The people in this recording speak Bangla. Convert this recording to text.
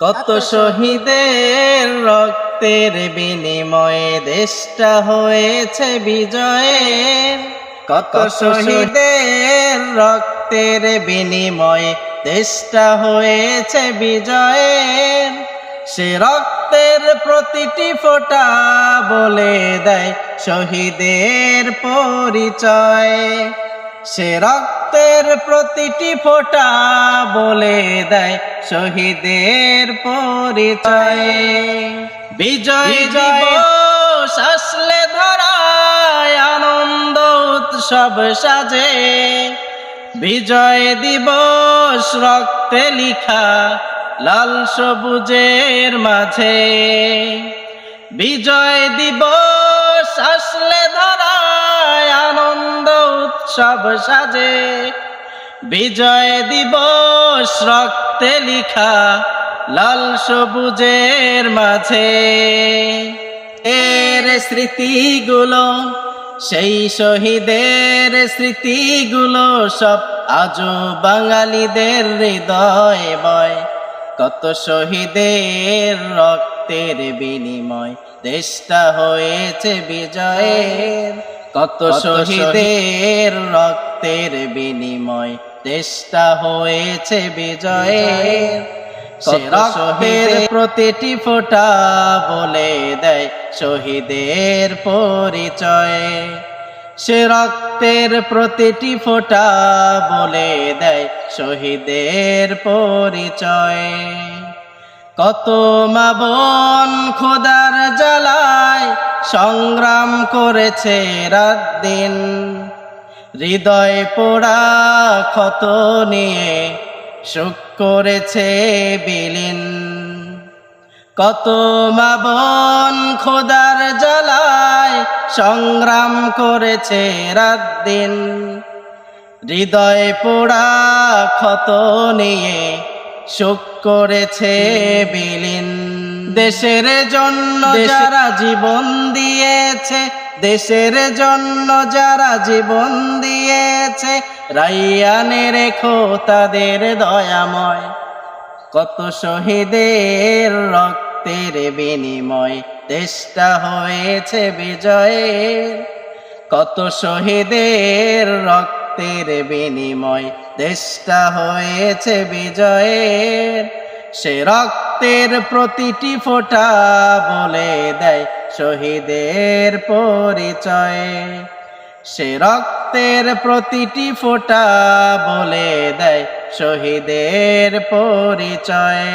কত শহীদের রক্তের বিনিময়ে দেশটা হয়েছে বিজয়ের। কত শহীদের রক্তের বিনিময়ে দেশটা হয়েছে বিজয়ের। সে রক্তের প্রতিটি ফোঁটা বলে দেয় শহীদের পরিচয়। সে রক্তের প্রতিটি ফোঁটা বলে দেয় শহীদের পরিচয়। বিজয় দিবস আসলে ধরায় আনন্দ উৎসব সাজে। বিজয় দিবস রক্তে লিখা লাল সবুজের মাঝে। বিজয় দিবস আসলে ধরায় আনন্দ উৎসব সাজে। বিজয় দিবস রক্তে লিখা লাল সবুজের মাঝে। এর স্মৃতিগুলো সেই শহীদের স্মৃতিগুলো সব আজও বাঙালিদের হৃদয় বয়। কত শহীদের রক্তের বিনিময় দেশটা হয়েছে বিজয়ের। কত শহীদের রক্তের বিনিময় দেশটা হয়েছে বিজয়ের সে রক্তের প্রতিটি ফোঁটা বলে দেয় শহীদের পরিচয়। সে রক্তের প্রতিটি ফোঁটা বলে দেয় শহীদের পরিচয়। কত মা বোন খোদার জ্বালায় সংগ্রাম করেছে রাত দিন। হৃদয় পোড়া ক্ষত নিয়ে সুখ করেছে বিলীন। কত মাবন খোদার জ্বালায় সংগ্রাম করেছে রাত দিন। হৃদয় পোড়া ক্ষত নিয়ে শোক করেছে বিলীন। দেশের জন্য যারা জীবন দিয়েছে দেশের জন্য যারা জীবন দিয়েছে রাইয়ানে রেখো তাদের দয়াময়। কত শহীদের রক্তের বিনিময়, দেশটা হয়েছে বিজয়ের। কত শহীদের রক্তের বিনিময়, দেশটা হয়েছে বিজয়ের। সে রক্তের প্রতিটি ফোঁটা বলে দেয় শহীদের পরিচয়ে সে রক্তের প্রতিটি ফোঁটা বলে দেয় শহীদের পরিচয়।